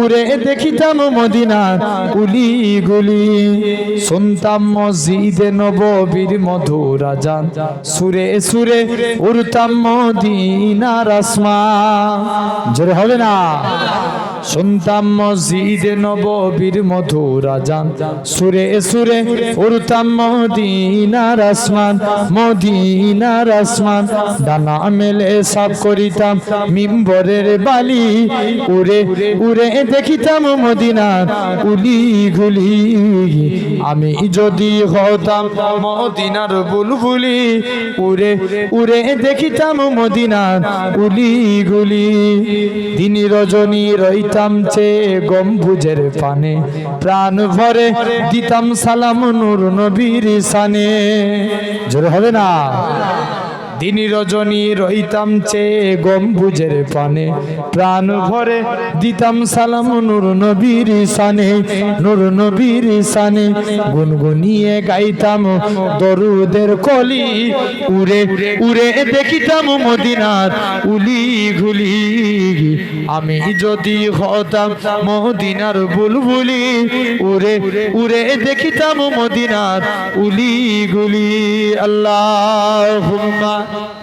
উড়ে দেখিতাম মদিনা গুলি গুলি। শুনতাম মসজিদে নববীর মধুর আজান। সুরে সুরে উড়তাম মদিনার আসমা জোরে হবে না? শুনতাম মসজিদে নববীর মধুর আজান সুরে সুরে উড়তাম মদিনার আসমান মদিনার আসমান। ডানা মেলে সাফ করিতাম মিম্বরের বালি। উড়ে উড়ে দেখিতাম মদিনার উলি গুলি আমি যদি হতাম মদিনার বুলবুলি, উড়ে উড়ে দেখিতাম মদিনার উলি গুলি দিন রজনী রইতাম চে গম্বুজের পানে প্রাণ ভরে দিতাম সালাম নূর নবীর সানে। জোরে হবে না? দিন রজনী রইতাম চে গম্বুজের পানে। প্রাণ ভরে দিতাম সালাম নূর নবীর সানে, নূর নবীর সানে। গুনগুনিয়ে গাইতাম দরুদের কলি, উড়ে উড়ে দেখিতাম মদিনার উলি ঘুলি। আমি যদি হতাম মদিনার বুলবুলি, উড়ে উড়ে দেখিতাম মদিনার উলি গুলি আল্লাহ Baba.